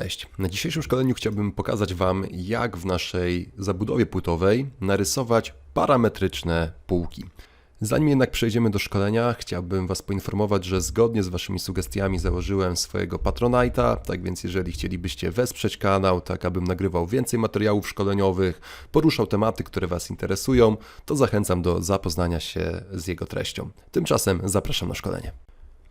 Cześć! Na dzisiejszym szkoleniu chciałbym pokazać Wam, jak w naszej zabudowie płytowej narysować parametryczne półki. Zanim jednak przejdziemy do szkolenia, chciałbym Was poinformować, że zgodnie z Waszymi sugestiami założyłem swojego Patronite'a, tak więc jeżeli chcielibyście wesprzeć kanał, tak abym nagrywał więcej materiałów szkoleniowych, poruszał tematy, które Was interesują, to zachęcam do zapoznania się z jego treścią. Tymczasem zapraszam na szkolenie.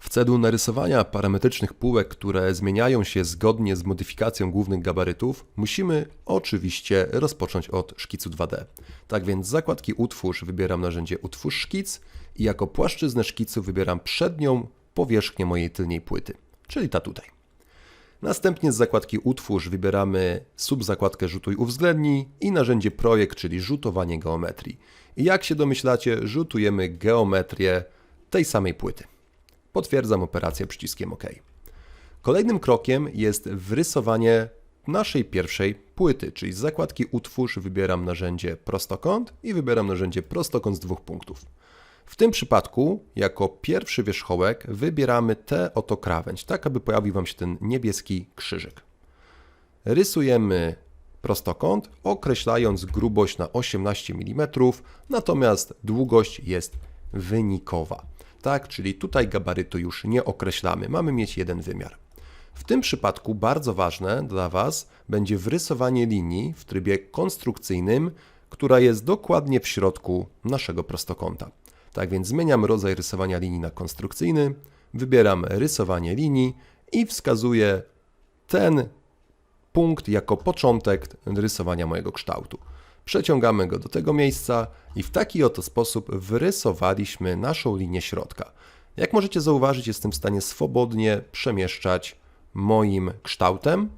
W celu narysowania parametrycznych półek, które zmieniają się zgodnie z modyfikacją głównych gabarytów, musimy oczywiście rozpocząć od szkicu 2D. Tak więc z zakładki Utwórz wybieram narzędzie Utwórz szkic i jako płaszczyznę szkicu wybieram przednią powierzchnię mojej tylnej płyty, czyli ta tutaj. Następnie z zakładki Utwórz wybieramy subzakładkę Rzutuj uwzględnij i narzędzie Projekt, czyli rzutowanie geometrii. I jak się domyślacie, rzutujemy geometrię tej samej płyty. Potwierdzam operację przyciskiem OK. Kolejnym krokiem jest wrysowanie naszej pierwszej płyty, czyli z zakładki Utwórz wybieram narzędzie Prostokąt i wybieram narzędzie Prostokąt z dwóch punktów. W tym przypadku jako pierwszy wierzchołek wybieramy tę oto krawędź, tak aby pojawił Wam się ten niebieski krzyżyk. Rysujemy prostokąt, określając grubość na 18 mm, natomiast długość jest wynikowa tak? Czyli tutaj gabarytu już nie określamy, mamy mieć jeden wymiar. W tym przypadku bardzo ważne dla Was będzie wrysowanie linii w trybie konstrukcyjnym, która jest dokładnie w środku naszego prostokąta. Tak więc zmieniam rodzaj rysowania linii na konstrukcyjny, wybieram rysowanie linii i wskazuję ten punkt jako początek rysowania mojego kształtu. Przeciągamy go do tego miejsca i w taki oto sposób wyrysowaliśmy naszą linię środka. Jak możecie zauważyć, jestem w stanie swobodnie przemieszczać moim kształtem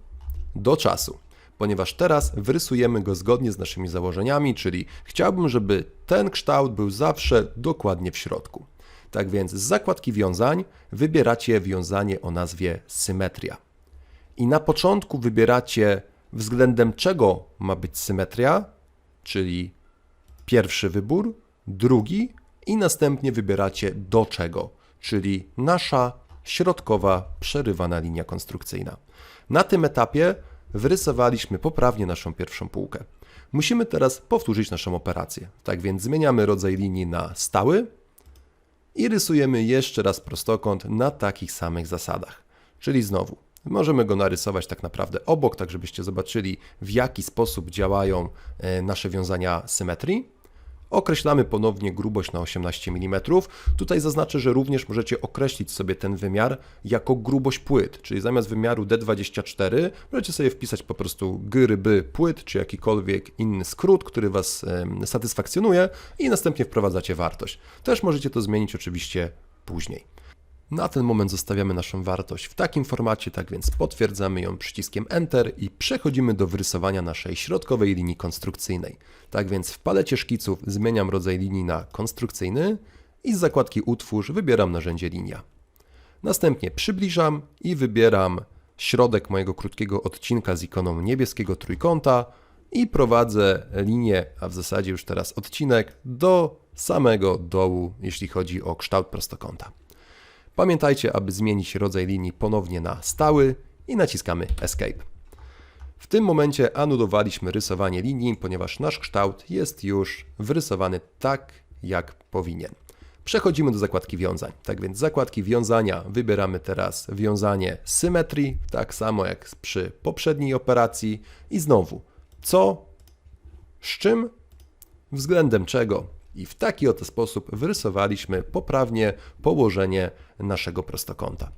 do czasu, ponieważ teraz wyrysujemy go zgodnie z naszymi założeniami, czyli chciałbym, żeby ten kształt był zawsze dokładnie w środku. Tak więc z zakładki wiązań wybieracie wiązanie o nazwie symetria. I na początku wybieracie względem czego ma być symetria, czyli pierwszy wybór, drugi i następnie wybieracie do czego, czyli nasza środkowa przerywana linia konstrukcyjna. Na tym etapie wyrysowaliśmy poprawnie naszą pierwszą półkę. Musimy teraz powtórzyć naszą operację. Tak więc zmieniamy rodzaj linii na stały i rysujemy jeszcze raz prostokąt na takich samych zasadach. Czyli znowu Możemy go narysować tak naprawdę obok, tak żebyście zobaczyli w jaki sposób działają e, nasze wiązania symetrii. Określamy ponownie grubość na 18 mm. Tutaj zaznaczę, że również możecie określić sobie ten wymiar jako grubość płyt, czyli zamiast wymiaru D24 możecie sobie wpisać po prostu gryby płyt, czy jakikolwiek inny skrót, który Was satysfakcjonuje i następnie wprowadzacie wartość. Też możecie to zmienić oczywiście później. Na ten moment zostawiamy naszą wartość w takim formacie, tak więc potwierdzamy ją przyciskiem Enter i przechodzimy do wyrysowania naszej środkowej linii konstrukcyjnej. Tak więc w palecie szkiców zmieniam rodzaj linii na konstrukcyjny i z zakładki Utwórz wybieram narzędzie linia. Następnie przybliżam i wybieram środek mojego krótkiego odcinka z ikoną niebieskiego trójkąta i prowadzę linię, a w zasadzie już teraz odcinek, do samego dołu, jeśli chodzi o kształt prostokąta. Pamiętajcie, aby zmienić rodzaj linii ponownie na stały i naciskamy Escape. W tym momencie anulowaliśmy rysowanie linii, ponieważ nasz kształt jest już wyrysowany tak, jak powinien. Przechodzimy do zakładki wiązań. Tak więc zakładki wiązania wybieramy teraz wiązanie symetrii, tak samo jak przy poprzedniej operacji i znowu co, z czym, względem czego i w taki oto sposób wyrysowaliśmy poprawnie położenie naszego prostokąta.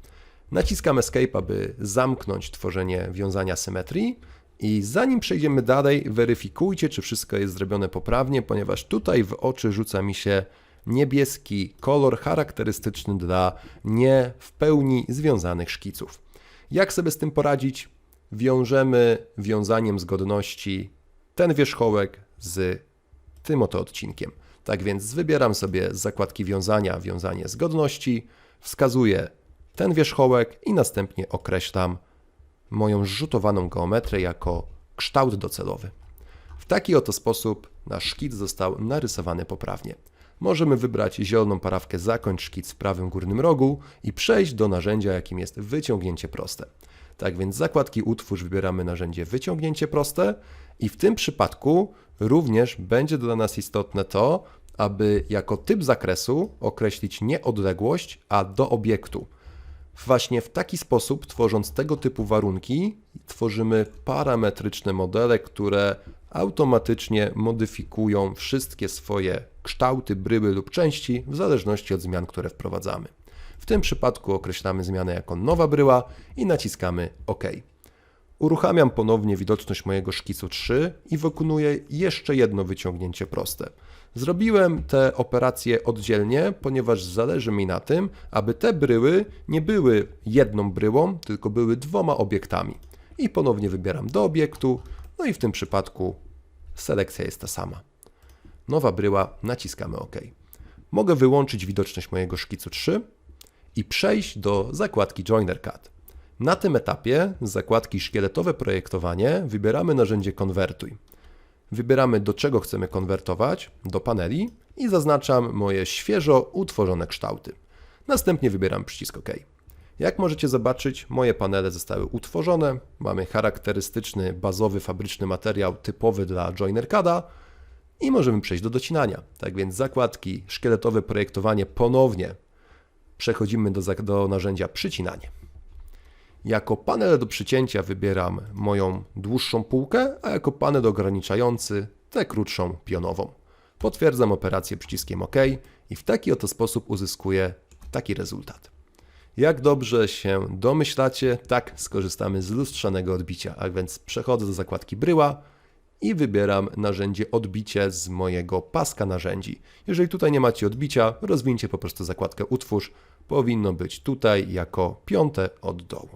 Naciskam Escape, aby zamknąć tworzenie wiązania symetrii. I zanim przejdziemy dalej, weryfikujcie, czy wszystko jest zrobione poprawnie, ponieważ tutaj w oczy rzuca mi się niebieski kolor charakterystyczny dla nie w pełni związanych szkiców. Jak sobie z tym poradzić? Wiążemy wiązaniem zgodności ten wierzchołek z tym oto odcinkiem. Tak więc wybieram sobie z zakładki wiązania wiązanie zgodności, wskazuję ten wierzchołek i następnie określam moją zrzutowaną geometrię jako kształt docelowy. W taki oto sposób nasz szkic został narysowany poprawnie. Możemy wybrać zieloną parawkę Zakończ szkic w prawym górnym rogu i przejść do narzędzia, jakim jest wyciągnięcie proste. Tak więc z zakładki utwórz wybieramy narzędzie wyciągnięcie proste i w tym przypadku również będzie dla nas istotne to, aby jako typ zakresu określić nie odległość, a do obiektu. Właśnie w taki sposób, tworząc tego typu warunki, tworzymy parametryczne modele, które automatycznie modyfikują wszystkie swoje kształty, bryły lub części w zależności od zmian, które wprowadzamy. Tym przypadku określamy zmianę jako nowa bryła i naciskamy OK. Uruchamiam ponownie widoczność mojego szkicu 3 i wykonuję jeszcze jedno wyciągnięcie proste. Zrobiłem te operacje oddzielnie, ponieważ zależy mi na tym, aby te bryły nie były jedną bryłą, tylko były dwoma obiektami. I ponownie wybieram do obiektu, no i w tym przypadku selekcja jest ta sama. Nowa bryła, naciskamy OK. Mogę wyłączyć widoczność mojego szkicu 3 i przejść do zakładki Joiner CAD. Na tym etapie z zakładki Szkieletowe projektowanie wybieramy narzędzie Konwertuj. Wybieramy do czego chcemy konwertować, do paneli i zaznaczam moje świeżo utworzone kształty. Następnie wybieram przycisk OK. Jak możecie zobaczyć, moje panele zostały utworzone. Mamy charakterystyczny, bazowy, fabryczny materiał typowy dla Joiner CAD'a i możemy przejść do docinania. Tak więc zakładki Szkieletowe projektowanie ponownie przechodzimy do, do narzędzia przycinanie. Jako panel do przycięcia wybieram moją dłuższą półkę, a jako panel ograniczający tę krótszą pionową. Potwierdzam operację przyciskiem OK i w taki oto sposób uzyskuję taki rezultat. Jak dobrze się domyślacie, tak skorzystamy z lustrzanego odbicia, a więc przechodzę do zakładki bryła i wybieram narzędzie odbicie z mojego paska narzędzi. Jeżeli tutaj nie macie odbicia, rozwinięcie po prostu zakładkę utwórz. Powinno być tutaj jako piąte od dołu.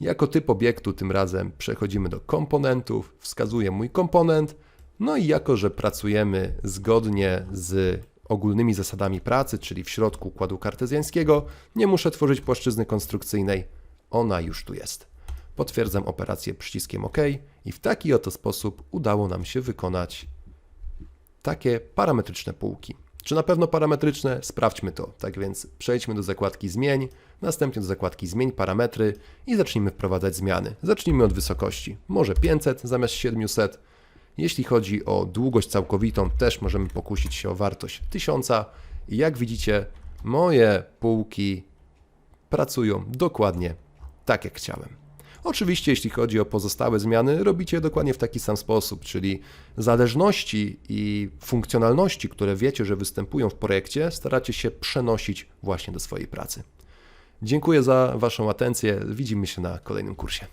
Jako typ obiektu tym razem przechodzimy do komponentów, wskazuję mój komponent, no i jako, że pracujemy zgodnie z ogólnymi zasadami pracy, czyli w środku układu kartezjańskiego, nie muszę tworzyć płaszczyzny konstrukcyjnej, ona już tu jest. Potwierdzam operację przyciskiem OK i w taki oto sposób udało nam się wykonać takie parametryczne półki. Czy na pewno parametryczne? Sprawdźmy to. Tak więc przejdźmy do zakładki zmień, następnie do zakładki zmień parametry i zacznijmy wprowadzać zmiany. Zacznijmy od wysokości. Może 500 zamiast 700. Jeśli chodzi o długość całkowitą, też możemy pokusić się o wartość 1000. I jak widzicie, moje półki pracują dokładnie tak, jak chciałem. Oczywiście, jeśli chodzi o pozostałe zmiany, robicie dokładnie w taki sam sposób, czyli zależności i funkcjonalności, które wiecie, że występują w projekcie, staracie się przenosić właśnie do swojej pracy. Dziękuję za Waszą atencję. Widzimy się na kolejnym kursie.